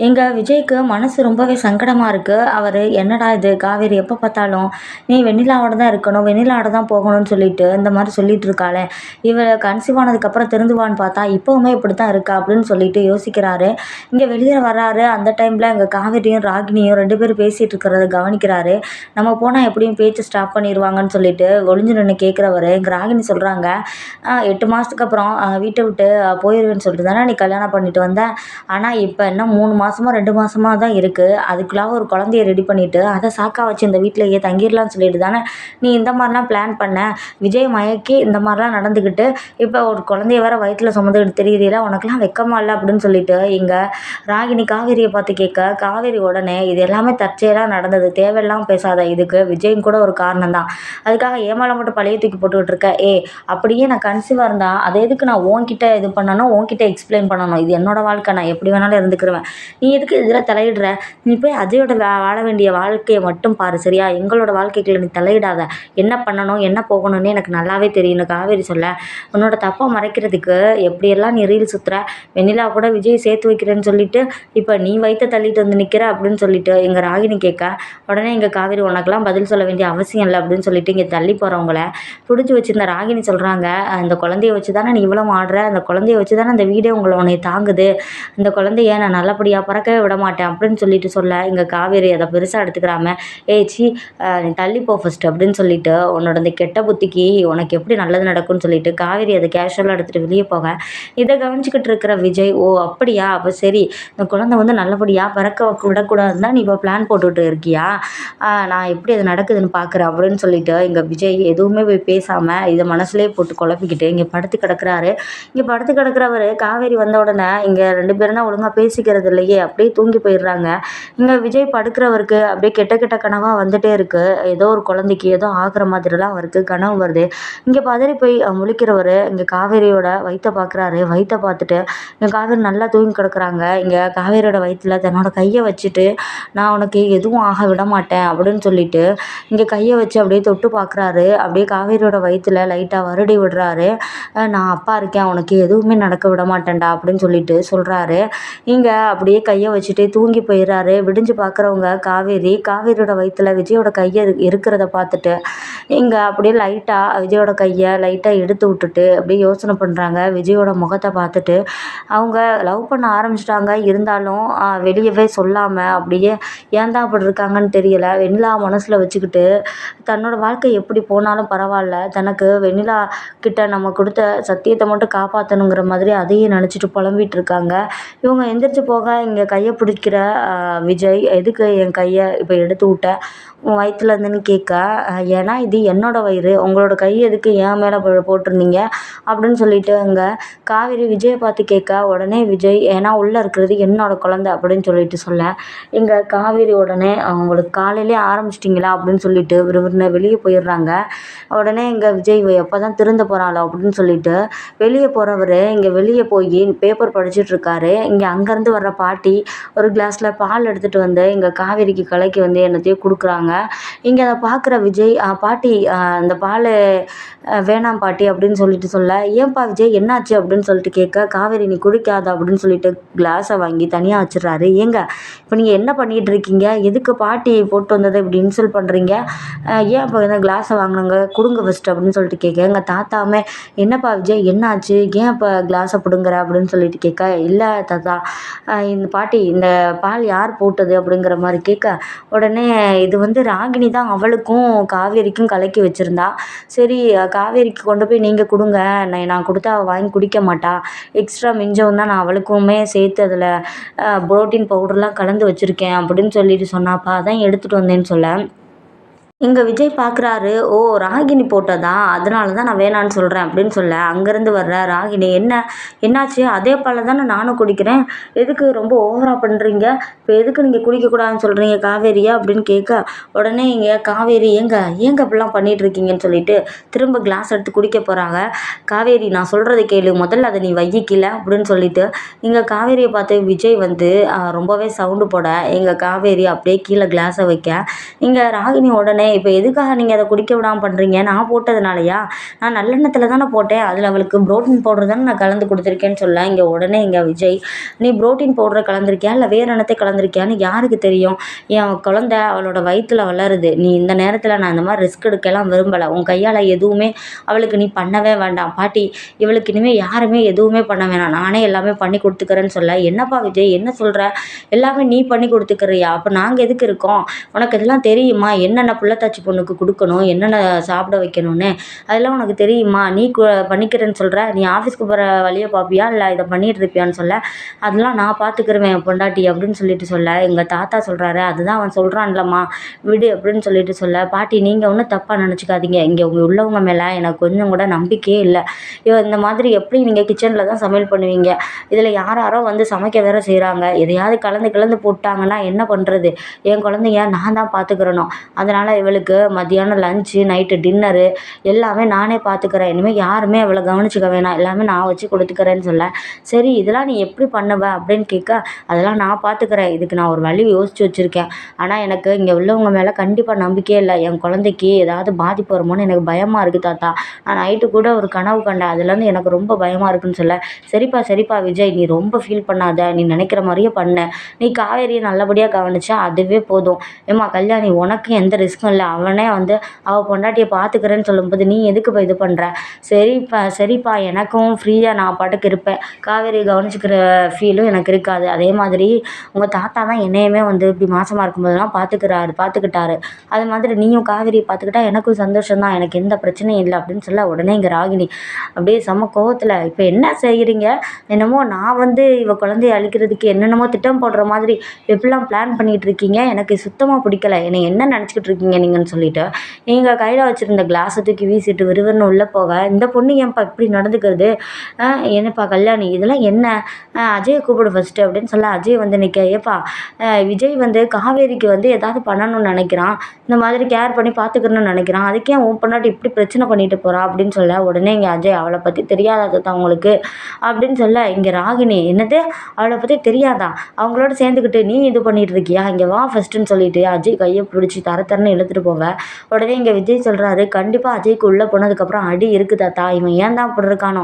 எங்கள் விஜய்க்கு மனசு ரொம்பவே சங்கடமாக இருக்குது அவர் என்னடா இது? காவேரி எப்போ பார்த்தாலும் நீ வெண்ணிலாவோட தான் இருக்கணும். வெண்ணிலாவோட தான் போகணும்னு சொல்லிட்டு இந்த மாதிரி சொல்லிட்டு இருக்காளே. இவள் கன்சீவ் ஆனதுக்கப்புறம் திருந்துவான்னு பார்த்தா இப்போவுமே இப்படி தான் இருக்கா? அப்படின்னு சொல்லிட்டு யோசிக்கிறாரு. இங்கே வெளியே வர்றாரு அந்த டைமில் இங்கே காவேரியும் ராகினியும் ரெண்டு பேரும் பேசிகிட்டு இருக்கிறத கவனிக்கிறாரு. நம்ம போனால் எப்படியும் பேச்சு ஸ்டாப் பண்ணிடுவாங்கன்னு சொல்லிட்டு ஒளிஞ்சு நின்று கேட்குறவர் எங்கள் ராகினி சொல்கிறாங்க எட்டு மாதத்துக்கு அப்புறம் வீட்டை விட்டு போயிடுவேன்னு சொல்லிட்டு தானே நீ கல்யாணம் பண்ணிட்டு வந்தேன் ஆனால் இப்போ என்ன மூணு மாதம் ரெண்டு மாதமாக தான் இருக்குது அதுக்குள்ளாக ஒரு குழந்தைய ரெடி பண்ணிவிட்டு அதை சாக்கா வச்சு இந்த வீட்டிலையே தங்கிடலாம்னு சொல்லிட்டு தானே நீ இந்த மாதிரிலாம் பிளான் பண்ண? விஜய் மயக்கி இந்த மாதிரிலாம் நடந்துக்கிட்டு இப்போ ஒரு குழந்தைய வேற வயிற்றில் சுமந்துக்கிட்டு தெரியுறீல உனக்குலாம் வெக்கமா இல்லை அப்படின்னு சொல்லிட்டு இங்கே ராகினி காவேரியை பார்த்து கேட்க காவேரி உடனே இது எல்லாமே தற்செயலாக நடந்தது தேவையில்லாமல் பேசாத இதுக்கு விஜயும் கூட ஒரு காரணம் தான். அதுக்காக ஏமால மட்டும் பழைய தூக்கி போட்டுக்கிட்டு இருக்க ஏ அப்படியே நான் கன்சீவாக இருந்தால் அதை எதுக்கு நான் உன்கிட்ட இது பண்ணணும் உன்கிட்ட எக்ஸ்பிளைன் பண்ணணும்? இது என்னோட வாழ்க்கை நான் எப்படி வேணாலும் இருந்துக்கிருவேன். நீ எதுக்கு இதில் தலையிடுற? நீ போய் அஜயோட வா வாழ வேண்டிய வாழ்க்கையை மட்டும் பாரு சரியா? எங்களோட வாழ்க்கைக்குள்ள நீ தலையிடாத. என்ன பண்ணணும் என்ன போகணும்னு எனக்கு நல்லாவே தெரியும். காவேரி சொல்ல உன்னோட தப்பை மறைக்கிறதுக்கு எப்படியெல்லாம் நீ ரீல் சுற்றுற வெண்ணிலா கூட விஜய் சேர்த்து வைக்கிறேன்னு சொல்லிட்டு இப்போ நீ வயிற்ற தள்ளிட்டு வந்து நிற்கிற அப்படின்னு சொல்லிட்டு எங்கள் ராகினி கேட்க உடனே எங்கள் காவேரி உனக்கெல்லாம் பதில் சொல்ல வேண்டிய அவசியம் இல்லை அப்படின்னு சொல்லிட்டு இங்கே தள்ளி போகிறவங்கள பிடிச்சி வச்சிருந்த ராகினி சொல்கிறாங்க அந்த குழந்தைய வச்சு தானே நீ இவ்வளோ ஆடுற? அந்த குழந்தைய வச்சு தானே அந்த வீடே உங்களை உன்னை தாங்குது? அந்த குழந்தைய நான் நல்லபடியாக பறக்கவே விட மாட்டேன் அப்படின்னு சொல்லிட்டு சொல்ல இங்கே காவேரி அதை பெருசாக எடுத்துக்கிறாம ஏய் சி நீ தள்ளிப்போ ஃபஸ்ட்டு அப்படின்னு சொல்லிட்டு உன்னோட இந்த கெட்ட புத்திக்கு உனக்கு எப்படி நல்லது நடக்கும்னு சொல்லிட்டு காவேரி அதை கேஷுவலாக எடுத்துகிட்டு வெளியே போக. இதை கவனிச்சிக்கிட்டு இருக்கிற விஜய் ஓ அப்படியா? அப்போ சரி இந்த குழந்தை வந்து நல்லபடியாக பிறக்க விடக்கூடாதுன்னு தான் நீ இப்போ பிளான் போட்டுட்டு இருக்கியா? நான் எப்படி அது நடக்குதுன்னு பார்க்குறேன் அப்படின்னு சொல்லிட்டு இங்கே விஜய் எதுவுமே போய் பேசாமல் இதை மனசுலேயே போட்டு குழப்பிக்கிட்டு இங்கே படுத்து கிடக்கிறாரு. இங்கே படுத்து கிடக்கிறவர் காவேரி வந்த உடனே இங்கே ரெண்டு பேரும் தான் ஒழுங்காக பேசிக்கிறது இல்லையே அப்படியே தூங்கி போயிடுறாங்க. இங்கே விஜய் படுக்கிறவருக்கு அப்படியே கெட்ட கெட்ட கனவாக வந்துட்டே இருக்குது ஏதோ ஒரு குழந்தைக்கு ஏதோ ஆகிற மாதிரிலாம் அவருக்கு கனவு வருது. இங்கே பதறி போய் முழிக்கிறவர் இங்கே காவேரியோட வயிற்ற பார்க்குறாரு வயிற்ற பார்த்துட்டு இங்கே காவேரி நல்லா தூங்கி கிடக்குறாங்க. இங்கே காவேரியோட வயிற்றுல தன்னோட கையை வச்சுட்டு நான் உனக்கு எதுவும் ஆக விட மாட்டேன் அப்படின்னு சொல்லிட்டு இங்கே கையை வச்சு அப்படியே தொட்டு பார்க்குறாரு அப்படியே காவேரியோட வயிற்றுல லைட்டாக வருடி விடுறாரு. நான் அப்பா இருக்கேன். உனக்கு எதுவுமே நடக்க விட மாட்டேன்டா அப்படின்னு சொல்லிட்டு சொல்கிறாரு இங்கே அப்படியே கையை வச்சுட்டு தூங்கி போயிடுறாரு விடிஞ்சு பார்க்குறவங்க காவேரி காவேரியோட வயிற்றுல விஜயோட கையை இருக்கிறத பார்த்துட்டு இங்கே அப்படியே லைட்டாக விஜயோட கையை லைட்டாக எடுத்து விட்டுட்டு அப்படியே யோசனை பண்ணுறாங்க விஜயோட முகத்தை பார்த்துட்டு அவங்க லவ் பண்ண ஆரம்பிச்சிட்டாங்க. இருந்தாலும் வெளியவே சொல்லாமல் அப்படியே ஏன் தான் அப்படி இருக்காங்கன்னு தெரியல. வெண்ணிலா மனசில் வச்சுக்கிட்டு தன்னோட வாழ்க்கை எப்படி போனாலும் பரவாயில்ல. தனக்கு வெண்ணிலா கிட்ட நம்ம கொடுத்த சத்தியத்தை மட்டும் காப்பாற்றணுங்கிற மாதிரி அதையும் நினச்சிட்டு புலம்பிட்டு இருக்காங்க. இவங்க எந்திரிச்சு போக இங்கே கையை பிடிக்கிற விஜய் எதுக்கு என் கையை இப்போ எடுத்து விட்ட? உன் வயிற்றுலேருந்துன்னு கேட்க. ஏன்னா இது என்னோட வயிறு உங்களோட கை எதுக்கு என் மேலே போட்டிருந்தீங்க? அப்படின்னு சொல்லிட்டு அங்கே காவேரி விஜயை பார்த்து கேட்க உடனே விஜய் ஏன்னா உள்ளே இருக்கிறது என்னோட குழந்தை அப்படின்னு சொல்லிட்டு சொல்ல. இங்கே காவேரி உடனே அவங்களுக்கு காலையிலே ஆரம்பிச்சிட்டிங்களா? அப்படின்னு சொல்லிட்டு விறுவிறுன்னு வெளியே போயிடுறாங்க. உடனே இங்கே விஜய் எப்போ தான் திருந்த போகிறாளோ அப்படின்னு சொல்லிட்டு வெளியே போகிறவர் இங்கே வெளியே போய் பேப்பர் படிச்சுட்டு இருக்காரு. இங்கே அங்கேருந்து வர்ற பாட்டி ஒரு கிளாஸில் பால் எடுத்துகிட்டு வந்து இங்கே காவேரிக்கு கலைக்கு வந்து என்னத்தையும் கொடுக்குறாங்க. இங்கே அதை பார்க்குற விஜய் பாட்டி பாட்டி அந்த பால் வேணாம் பாட்டி அப்படின்னு சொல்லிட்டு சொல்ல ஏன்பா விஜய் என்னாச்சு? அப்படின்னு சொல்லிட்டு கேட்க காவேரி நீ குடிக்காத அப்படின்னு சொல்லிட்டு கிளாஸை வாங்கி தனியாக வச்சிடுறாரு. ஏங்க இப்போ நீங்கள் என்ன பண்ணிகிட்டு இருக்கீங்க எதுக்கு பாட்டி போட்டு வந்ததை இப்படி இன்சல்ட் பண்ணுறீங்க ஏன் இப்போ இந்த கிளாஸை வாங்கினாங்க கொடுங்க ஃபஸ்ட்டு அப்படின்னு சொல்லிட்டு கேட்க எங்கள் தாத்தாமே என்னப்பா விஜய் என்னாச்சு? ஏன் இப்போ கிளாஸை பிடுங்குற? அப்படின்னு சொல்லிட்டு கேட்க இல்லை தாத்தா இந்த பாட்டி இந்த பால் யார் போட்டது? அப்படிங்கிற மாதிரி கேட்க உடனே இது வந்து ராகினி தான் அவளுக்கும் காவேரிக்கும் கலக்கி வச்சுருந்தா சரி காவேரிக்கு கொண்டு போய் நீங்கள் கொடுங்க. நான் நான் கொடுத்தா அவள் வாங்கி குடிக்க மாட்டா. எக்ஸ்ட்ரா மிஞ்சம் தான் நான் அவளுக்குமே சேர்த்து அதில் புரோட்டீன் பவுடர்லாம் கலந்து வச்சுருக்கேன் அப்படின்னு சொல்லிட்டு சொன்னாப்பா. அதான் எடுத்துகிட்டு வந்தேன்னு சொல்ல. இங்கே விஜய் பார்க்குறாரு ஓ ராகினி போட்டதா? அதனால தான் நான் வேணான்னு சொல்கிறேன் அப்படின்னு சொல்ல அங்கேருந்து வர்ற ராகினி என்ன என்னாச்சு? அதே பால் தானே நானும் குடிக்கிறேன். எதுக்கு ரொம்ப ஓவராக பண்ணுறீங்க இப்போ எதுக்கு நீங்கள் குடிக்கக்கூடாதுன்னு சொல்கிறீங்க காவேரியா அப்படின்னு கேட்க உடனே இங்கே காவேரி ஏங்க ஏங்க அப்படிலாம் பண்ணிட்டு இருக்கீங்கன்னு சொல்லிட்டு திரும்ப கிளாஸ் எடுத்து குடிக்க போகிறாங்க காவேரி நான் சொல்கிறத கேளு. முதல்ல அதை நீ வையிக்கல அப்படின்னு சொல்லிட்டு இங்கே காவேரியை பார்த்து விஜய் வந்து ரொம்பவே சவுண்டு போட. எங்கள் காவேரி அப்படியே கீழே கிளாஸை வைக்க. இங்கே ராகினி உடனே இப்போ எதுக்காக நீங்கள் அதை குடிக்க விடாமல் பண்ணுறீங்க நான் போட்டதுனாலயா? நான் நல்லெண்ணத்தில் தானே போட்டேன். அதில் அவளுக்கு புரோட்டீன் பவுடர் தானே நான் கலந்து கொடுத்துருக்கேன்னு சொல்ல. இங்கே உடனே இங்கே விஜய் நீ புரோட்டீன் பவுடரை கலந்துருக்கியா? இல்லை வேறு என்னத்தை கலந்துருக்கியான்னு யாருக்கு தெரியும்? என் குழந்த அவளோட வயிற்றில் வளருது. நீ இந்த நேரத்தில் நான் இந்த மாதிரி ரிஸ்க் எடுக்கலாம் விரும்பலை. உன் கையால் எதுவுமே அவளுக்கு நீ பண்ணவே வேண்டாம். பாட்டி இவளுக்கு இனிமேல் யாருமே எதுவுமே பண்ண வேணாம். நானே எல்லாமே பண்ணி கொடுத்துக்கிறேன்னு சொல்ல. என்னப்பா விஜய் என்ன சொல்கிற எல்லாமே நீ பண்ணி கொடுத்துக்கிறியா? அப்போ நாங்கள் எதுக்கு இருக்கோம்? உனக்கு இதெல்லாம் தெரியுமா? என்னென்ன புள்ளத்தாச்சி பொண்ணுக்கு கொடுக்கணும் என்னென்ன சாப்பிட வைக்கணும்னு. அதெல்லாம் உனக்கு தெரியுமா? நீ கு பண்ணிக்கிறேன்னு சொல்கிற நீ ஆஃபீஸ்க்கு போகிற வழியை பார்ப்பியா இல்லை இதை பண்ணிட்டு இருப்பியான்னு சொல்ல? அதெல்லாம் நான் பார்த்துக்கிருவேன் என் பொண்டாட்டி அப்படின்னு சொல்லிட்டு சொல்ல. எங்கள் தாத்தா சொல்கிறாரு அதுதான் அவன் சொல்கிறான்லம்மா விடு அப்படின்னு சொல்லிட்டு சொல்ல. பாட்டி நீங்கள் ஒன்றும் தப்பாக நினச்சிக்காதீங்க. இங்கே உங்கள் உள்ளவங்க மேலே எனக்கு கொஞ்சம் கூட நம்பிக்கையே இல்லை. இவ இந்த மாதிரி எப்படி நீங்கள் கிச்சனில் தான் சமையல் பண்ணுவீங்க? இதில் யார் யாரோ வந்து சமைக்க வேற செய்கிறாங்க எதையாவது கலந்து கலந்து போட்டாங்கன்னா என்ன பண்ணுறது என் குழந்தைங்க நான் தான் பார்த்துக்கிறணும். அதனால் அவளுக்கு மத்தியானம் லஞ்சு நைட்டு டின்னரு எல்லாமே நானே பார்த்துக்கிறேன் இனிமேல் யாருமே அவளை கவனிச்சுக்க வேணாம். எல்லாமே நான் வச்சு கொடுத்துக்கிறேன்னு சொல்ல. சரி இதெல்லாம் நீ எப்படி பண்ணுவ அப்படின்னு கேட்க அதெல்லாம் நான் பார்த்துக்கிறேன் இதுக்கு நான் ஒரு வழி யோசிச்சு வச்சுருக்கேன். ஆனால் எனக்கு இங்கே உள்ளவங்க மேலே கண்டிப்பாக நம்பிக்கையே இல்லை. என் குழந்தைக்கு ஏதாவது பாதிப்பு வருமோன்னு எனக்கு பயமாக இருக்குது தாத்தா. நான் நைட்டு கூட ஒரு கனவு கண்டேன். அதுலேருந்து எனக்கு ரொம்ப பயமாக இருக்குன்னு சொல்ல. சரிப்பா சரிப்பா விஜய் நீ ரொம்ப ஃபீல் பண்ணாத. நீ நினைக்கிற மாதிரியே பண்ண. நீ காவேரியை நல்லபடியாக கவனிச்சா அதுவே போதும். ஏம்மா கல்யாணி உனக்கு எந்த ரிஸ்க்கும் இல்லை அவனே வந்து அவள் பொண்டாட்டியை பார்த்துக்கிறேன்னு சொல்லும்போது நீ எதுக்கு இப்போ இது பண்ணுற சரிப்பா சரிப்பா எனக்கும் ஃப்ரீயாக நான் பாட்டுக்கு இருப்பேன். காவேரியை கவனிச்சிக்கிற ஃபீலும் எனக்கு இருக்காது. அதே மாதிரி உங்கள் தாத்தா தான் என்னையுமே வந்து இப்படி மாசமாக இருக்கும்போதெல்லாம் பார்த்துக்கிறாரு பார்த்துக்கிட்டாரு அது மாதிரி நீயும் காவேரியை பார்த்துக்கிட்டா எனக்கும் சந்தோஷம்தான். எனக்கு எந்த பிரச்சனையும் இல்லை அப்படின்னு சொல்ல உடனே இங்கே ராகினி. அப்படியே செம்ம கோவத்தில் இப்போ என்ன செய்கிறீங்க என்னமோ நான் வந்து இவ குழந்தைய அழிக்கிறதுக்கு என்னென்னமோ திட்டம் போடுற மாதிரி எப்படிலாம் பிளான் பண்ணிகிட்டு இருக்கீங்க? எனக்கு சுத்தமாக பிடிக்கல. என்னை என்ன நினச்சிக்கிட்டு இருக்கீங்க? நீங்கன்னு சொல்லிட்டு. நீங்கள் கையில் வச்சுருந்த கிளாஸை தூக்கி வீசிட்டு விறுவிறுன்னு உள்ளே போக இந்த பொண்ணு ஏன்ப்பா இப்படி நடந்துக்கிறது? என்னப்பா கல்யாணி இதெல்லாம் என்ன? அஜயை கூப்பிடு ஃபஸ்ட்டு அப்படின்னு சொல்ல அஜய் வந்து நிற்க ஏப்பா விஜய் வந்து காவேரிக்கு வந்து ஏதாவது பண்ணணும்னு நினைக்கிறான். இந்த மாதிரி கேர் பண்ணி பார்த்துக்கணும்னு நினைக்கிறான். அதுக்கே உன் பொண்ணாட்டி இப்படி பிரச்சனை பண்ணிட்டு போகிறா அப்படின்னு சொல்ல உடனே இங்கே அஜய் அவளை பற்றி தெரியாதா தான் உங்களுக்கு? அப்படின்னு சொல்ல இங்கே ராகினி என்னது? அவளை பற்றி தெரியாதா? அவங்களோட சேர்ந்துக்கிட்டு நீ இது பண்ணிட்டு இருக்கியா? இங்கே வா ஃபஸ்ட்டுன்னு சொல்லிட்டு அஜய் கையை பிடிச்சி தர தரன்னு எடுத்துகிட்டு போவேன் உடனே இங்கே விஜய் சொல்கிறாரு கண்டிப்பாக அஜய்க்கு உள்ளே போனதுக்கப்புறம் அடி இருக்குது தாத்தா இவன் ஏன் தான் அப்படி இருக்கானோ.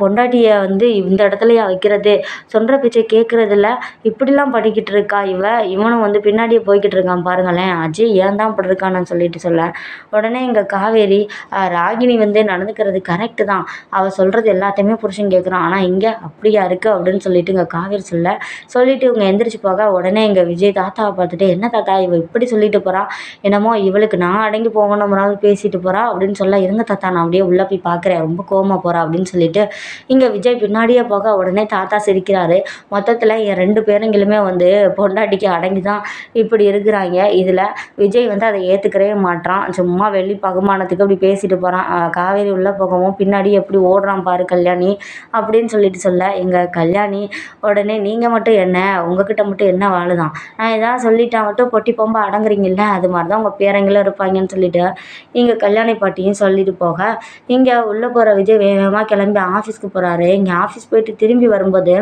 பொண்டாட்டியை வந்து இந்த இடத்துலயா வைக்கிறது? சொல்கிற பேச்சை கேட்குறதில்ல இப்படிலாம் படிக்கிட்டு இருக்கா இவ? இவனும் வந்து பின்னாடியே போய்கிட்டு இருக்கான் பாருங்களேன். அஜய் ஏன் தான் இப்படி இருக்கானு சொல்லிட்டு சொல்ல. உடனே இங்கே காவேரி ராகினி வந்து நடந்துக்கிறது கரெக்டு தான். அவள் சொல்கிறது எல்லாத்தையுமே புருஷன் கேட்குறான் ஆனால் இங்கே அப்படியா இருக்குது அப்படின்னு சொல்லிட்டு இங்கே காவேரி சொல்ல. சொல்லிட்டு இவங்க எந்திரிச்சு போக உடனே இங்கே விஜய் தாத்தாவை பார்த்துட்டு என்ன தாத்தா இவ இப்படி சொல்லிட்டு போகிறான் என்னமோ இவளுக்கு நான் அடங்கி போகணும் பேசிட்டு போறா அப்படின்னு சொல்ல இருங்க தாத்தா நான் அப்படியே உள்ளே போய் பார்க்குறேன் ரொம்ப கோவமா போறா அப்படின்னு சொல்லிட்டு இங்கே விஜய் பின்னாடியே போக உடனே தாத்தா சிரிக்கிறாரு. மொத்தத்தில் என் ரெண்டு பேருங்களுமே வந்து பொண்டாட்டிக்கு அடங்கி தான் இப்படி இருக்கிறாங்க. இதில் விஜய் வந்து அதை ஏற்றுக்கவே மாட்றான். சும்மா வெள்ளி பகுமானத்துக்கு அப்படி பேசிட்டு போகிறான் காவேரி உள்ளே போகவும் பின்னாடி எப்படி ஓடுறான் பாரு கல்யாணி அப்படின்னு சொல்லிட்டு சொல்ல எங்கள் கல்யாணி உடனே நீங்கள் மட்டும் என்ன? உங்ககிட்ட மட்டும் என்ன வாழுதான்? நான் ஏதாவது சொல்லிட்டா மட்டும் பொட்டி பொம்ப அடங்குறீங்கல்ல? அது மாதிரி தான் உங்கள் பேரங்களும் இருப்பாங்கன்னு சொல்லிட்டு இங்கே கல்யாணி பாட்டியும் சொல்லிட்டு போக. இங்கே உள்ளே போகிற விஜய் வேகமாக கிளம்பி ஆஃபீஸ்க்கு போகிறாரு இங்கே ஆஃபீஸ் போயிட்டு திரும்பி வரும்போது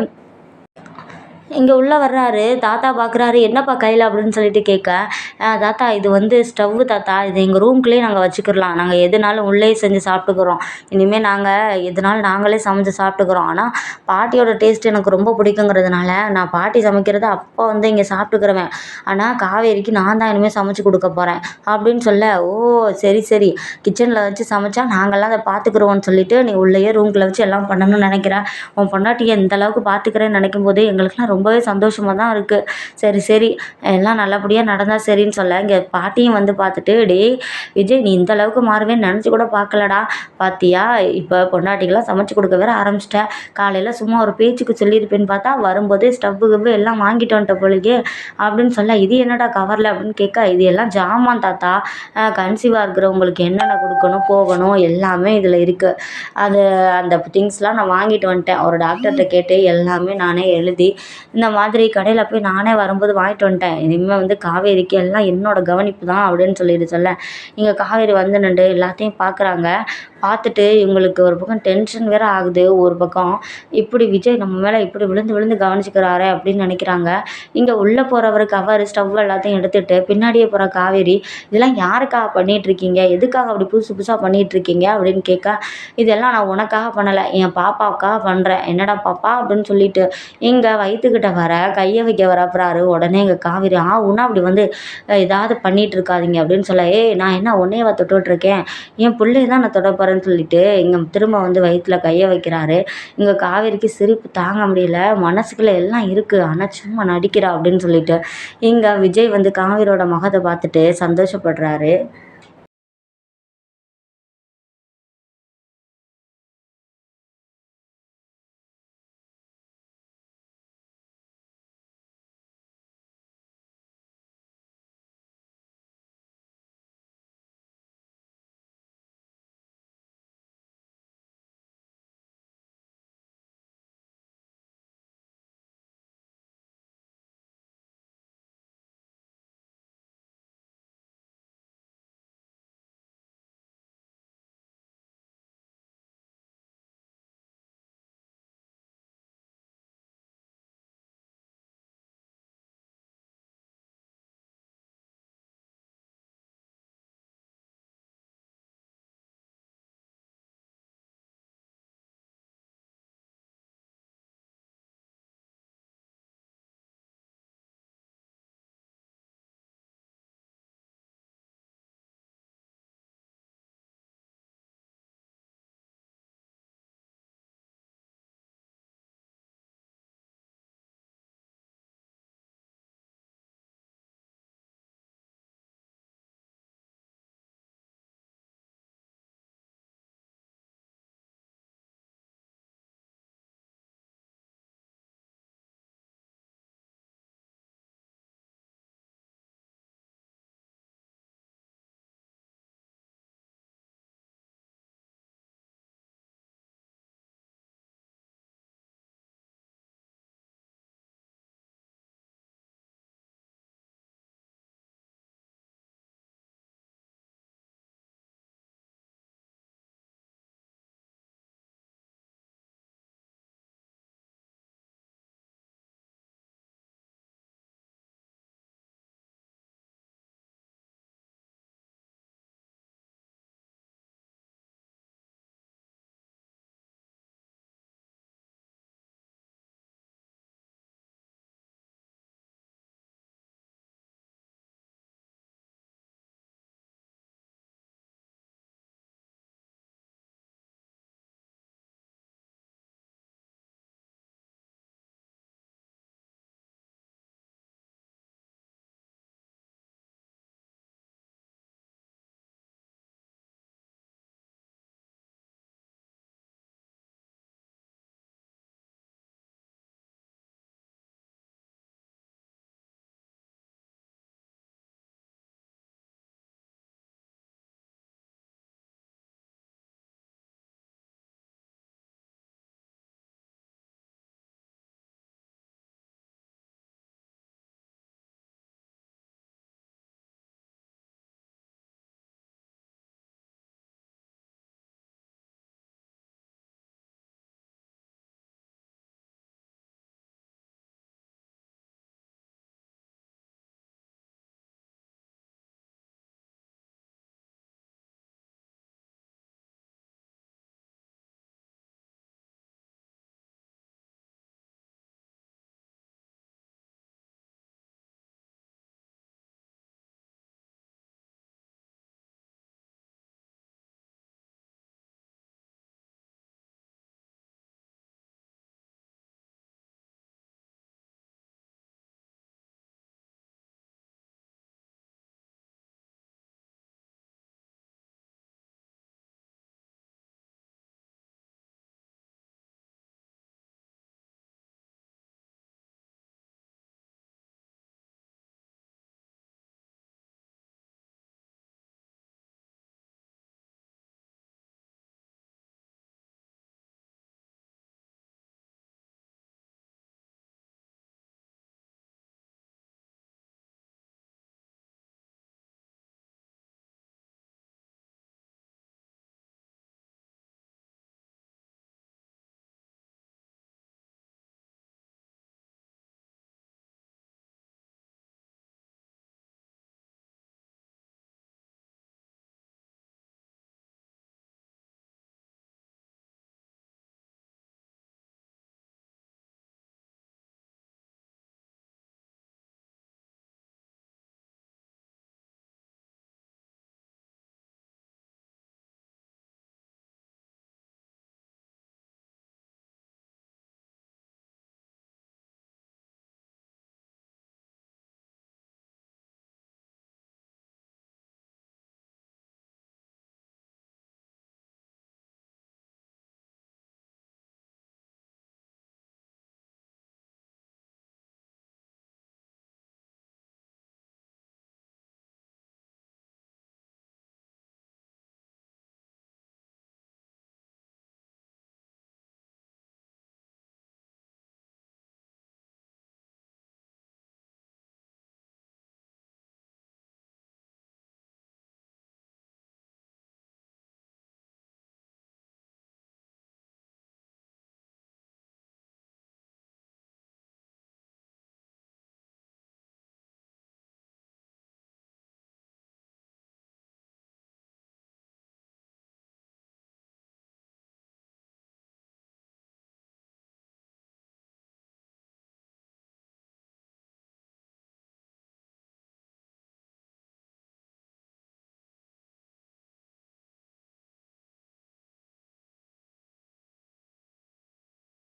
இங்கே உள்ளே வர்றாரு. தாத்தா பார்க்குறாரு என்னப்பா கையில் அப்படின்னு சொல்லிட்டு கேட்க தாத்தா இது வந்து ஸ்டவ்வு தாத்தா. இது எங்கள் ரூம்குள்ளேயே நாங்கள் வச்சுக்கிடலாம் நாங்கள் எதுனாலும் உள்ளே செஞ்சு சாப்பிட்டுக்குறோம். இனிமேல் நாங்கள் எதுனாலும் நாங்களே சமைச்சு சாப்பிட்டுக்குறோம். ஆனால் பாட்டியோட டேஸ்ட் எனக்கு ரொம்ப பிடிக்குங்கிறதுனால நான் பாட்டி சமைக்கிறத அப்போ வந்து இங்கே சாப்பிட்டுக்கிறவேன். ஆனால் காவேரிக்கு நான் தான் இனிமேல் சமைச்சு கொடுக்க போகிறேன் அப்படின்னு சொல்ல ஓ சரி சரி. கிச்சனில் வச்சு சமைச்சா நாங்கள்லாம் அதை பார்த்துக்குறோம்னு சொல்லிட்டு நீ உள்ளேயே ரூம்குள்ளே வச்சு எல்லாம் பண்ணணும்னு நினைக்கிறேன் உன் பொண்டாட்டியை எந்த அளவுக்கு பார்த்துக்கிறேன்னு நினைக்கும் போது எங்களுக்குலாம் ரொம்ப ரொம்பவே சந்தோஷமாக தான் இருக்குது சரி சரி. எல்லாம் நல்லபடியாக நடந்தால் சரின்னு சொல்ல. இங்கே பாட்டியும் வந்து பார்த்துட்டு டேய் விஜய் நீ இந்த அளவுக்கு மாறுவேன்னு நினச்சி கூட பார்க்கலடா. பார்த்தியா இப்போ பொண்டாட்டிக்கெல்லாம் சமைச்சு கொடுக்க வேற ஆரம்பிச்சிட்டேன் காலையில் சும்மா ஒரு பேச்சுக்கு சொல்லியிருப்பேன்னு பார்த்தா வரும்போதே ஸ்டவ்வு கிவ்வு எல்லாம் வாங்கிட்டு வந்துட்ட போலியே. அப்படின்னு சொல்ல இது என்னடா கவரில்? அப்படின்னு கேட்க இது எல்லாம் ஜாமான் தாத்தா. கன்சீவாக இருக்கிறவங்களுக்கு என்னென்ன கொடுக்கணும் போகணும் எல்லாமே இதில் இருக்குது அது அந்த திங்ஸ்லாம் நான் வாங்கிட்டு வந்துட்டேன். ஒரு டாக்டர்கிட்ட கேட்டு எல்லாமே நானே எழுதி இந்த மாதிரி கடையில் போய் நானே வரும்போது வாங்கிட்டு வந்துட்டேன். இனிமேல் வந்து காவேரிக்கு எல்லாம் என்னோட கவனிப்பு தான் அப்படின்னு சொல்லிட்டு சொல்ல. இங்கே காவேரி வந்து நின்று எல்லாத்தையும் பார்க்குறாங்க பார்த்துட்டு இவங்களுக்கு ஒரு பக்கம் டென்ஷன் வேறு ஆகுது ஒரு பக்கம் இப்படி விஜய் நம்ம மேலே இப்படி விழுந்து விழுந்து கவனிச்சுக்கிறாரே அப்படின்னு நினைக்கிறாங்க. இங்கே உள்ளே போகிறவர் கவர் ஸ்டவ் எல்லாத்தையும் எடுத்துகிட்டு பின்னாடியே போகிற காவேரி இதெல்லாம் யாருக்காக பண்ணிகிட்ருக்கீங்க எதுக்காக அப்படி புதுசு புதுசாக பண்ணிகிட்ருக்கீங்க அப்படின்னு கேட்க இதெல்லாம் நான் உனக்காக பண்ணலை என் பாப்பாவுக்காக பண்ணுறேன் என்னடா பாப்பா? அப்படின்னு சொல்லிட்டு இங்கே வயிற்றுக்கிட்ட வர கையை வைக்க வரப்புறாரு உடனே எங்கள் காவேரி ஆ உன்னா அப்படி வந்து ஏதாவது பண்ணிகிட்டு இருக்காதீங்க அப்படின்னு சொல்ல ஏய் நான் என்ன உன்னையவா தொட்டுட்ருக்கேன் என் பிள்ளைய தான் நான் தொட போகிறேன்னு சொல்லிட்டு இங்கே திரும்ப வந்து வயிற்றுல கையை வைக்கிறாரு. இங்கே காவேரிக்கு சிரிப்பு தாங்க முடியல. மனசுக்குள்ளே எல்லாம் இருக்குது ஆனால் சும்மா நடிக்கிறா அப்படின்னு சொல்லிட்டு இங்கே விஜய் வந்து காவேரியோட முகத்தை பார்த்துட்டு சந்தோஷப்படுறாரு.